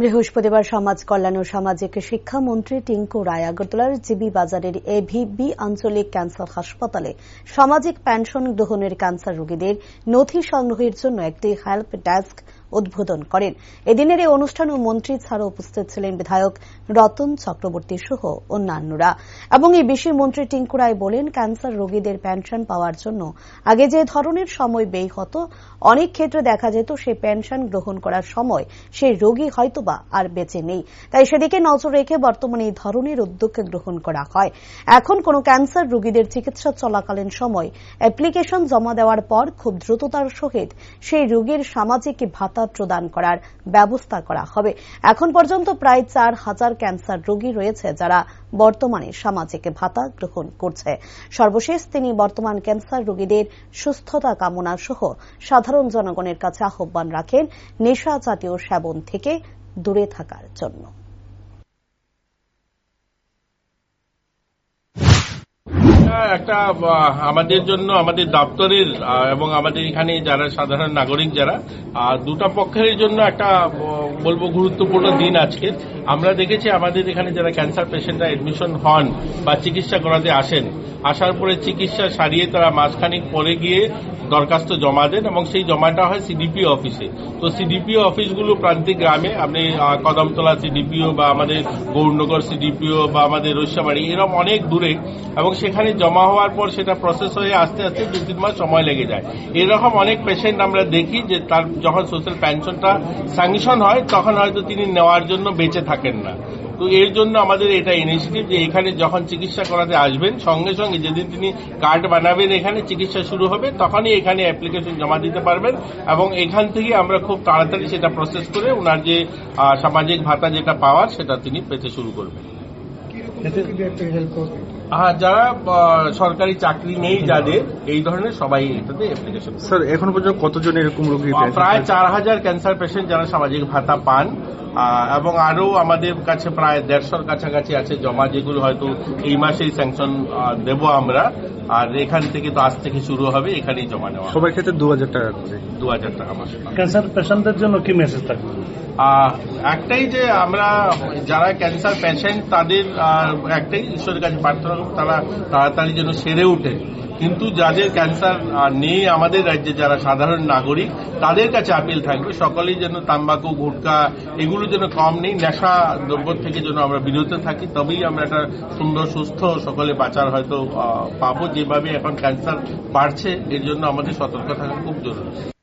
বৃহস্পতিবার সমাজ কল্যাণ ও সামাজিক শিক্ষামন্ত্রী টিঙ্কু রায় আগরতলার জিবি বাজারের এভিবি আঞ্চলিক ক্যান্সার হাসপাতালে সামাজিক পেনশন গ্রহণের ক্যান্সার রোগীদের নথি সংগ্রহের জন্য একটি হেল্প ডেস্ক উদ্বোধন করেন। এদিনের এই অনুষ্ঠানে মন্ত্রী ছাড়াও উপস্থিত ছিলেন বিধায়ক রতন চক্রবর্তী সহ অন্যান্যরা। এবং এই বিষয়ে মন্ত্রী টিঙ্কু রায় বলেন, ক্যান্সার রোগীদের পেনশন পাওয়ার জন্য আগে যে ধরনের সময় ব্যয় হতো, অনেক ক্ষেত্রে দেখা যেত সেই পেনশন গ্রহণ করার সময় সেই রোগী হয়তোবা আর বেঁচে নেই। তাই সেদিকে নজর রেখে বর্তমানে এই ধরনের উদ্যোগ গ্রহণ করা হয়। এখন কোন ক্যান্সার রোগীদের চিকিৎসা চলাকালীন সময় অ্যাপ্লিকেশন জমা দেওয়ার পর খুব দ্রুততার সহিত সেই রোগীর সামাজিক ভাতা প্রদান করার ব্যবস্থা করা হবে। এখন পর্যন্ত প্রায় চার হাজার ক্যান্সার রোগী রয়েছে যারা বর্তমানে সামাজিক ভাতা গ্রহণ করছে। সর্বশেষ তিনি বর্তমান ক্যান্সার রোগীদের সুস্থতা কামনা সহ সাধারণ জনগণের কাছে আহ্বান রাখেন নেশা জাতীয় সেবন থেকে দূরে থাকার জন্য। একটা আমাদের জন্য, আমাদের দপ্তরের এবং আমাদের এখানে যারা সাধারণ নাগরিক যারা দুটা পক্ষের জন্য একটা বলব গুরুত্বপূর্ণ দিন আজকে। আমরা দেখেছি আমাদের এখানে যারা ক্যান্সার পেশেন্টরা এডমিশন হন বা চিকিৎসা করাতে আসেন, আসার পরে চিকিৎসা সারিয়ে তারা মাসখানিক পরে গিয়ে দরখাস্ত জমা দেন এবং সেই জমাটা হয় সিডিপিও অফিসে। তো সিডিপিও অফিসগুলো প্রান্তিক গ্রামে, আপনি কদমতলা সিডিপিও বা আমাদের গৌরনগর সিডিপিও বা আমাদের রৈশাবাড়ি এরকম অনেক দূরে এবং সেখানে জমা হওয়ার পর সেটা প্রসেস হয়ে আস্তে আস্তে দু তিন মাস সময় লেগে যায়। এরকম অনেক পেশেন্ট আমরা দেখি যে তার যখন সোশ্যাল পেনশনটা স্যাংশন হয়, তখন হয়তো তিনি নেওয়ার জন্য বেঁচে থাকেন না। তো এর জন্য আমাদের এটা ইনিশিয়েটিভ যে এখানে যখন চিকিৎসা করাতে আসবেন, সঙ্গে সঙ্গে যেদিন তিনি কার্ড বানাবেন এখানে চিকিৎসা শুরু হবে, তখনই এখানে অ্যাপ্লিকেশন জমা দিতে পারবেন এবং এখান থেকে আমরা খুব তাড়াতাড়ি সেটা প্রসেস করে ওনার যে সামাজিক ভাতা যেটা পাওয়ার সেটা তিনি পেতে শুরু করবেন? হ্যাঁ যারা সরকারি চাকরি নেই যাদের এই ধরনের সবাই এটাতে অ্যাপ্লিকেশন স্যার এখন পর্যন্ত কতজন এরকম রোগী? প্রায় চার হাজার ক্যান্সার পেশেন্ট যারা সামাজিক ভাতা পান এবং আরও আমাদের কাছে প্রায় দেড়শোর কাছাকাছি আছে জমা যেগুলো হয়তো এই মাসেই স্যাংশন দেব আমরা। আর এখান থেকে তো আজ থেকে শুরু হবে এখানেই জমা নেওয়া সবার ক্ষেত্রে দু হাজার টাকা করে। দু হাজার টাকা মাসে। ক্যান্সার পেশেন্টদের জন্য কি মেসেজ থাকবে? একটাই যে আমরা যারা ক্যান্সার পেশেন্ট তাদের একটাই ঈশ্বরের কাছে প্রার্থনা করব, তারা তাড়াতাড়ি যেন সেরে ওঠে কিন্তু যাদের ক্যান্সার নেই আমাদের রাজ্যে যারা সাধারণ নাগরিক, তাদের কাছে আপিল থাকবে। সকলেই যেন তাম্বাকু, গুটকা, এগুলো যেন কম নেই, নেশা দ্রব্য থেকে যেন আমরা বিরত থাকি, তবেই আমরা একটা সুন্দর, সুস্থ সকলে বাঁচার হয়তো পাবো। যেভাবে এখন ক্যান্সার বাড়ছে, এর জন্য আমাদের সতর্ক থাকা খুব জরুরি।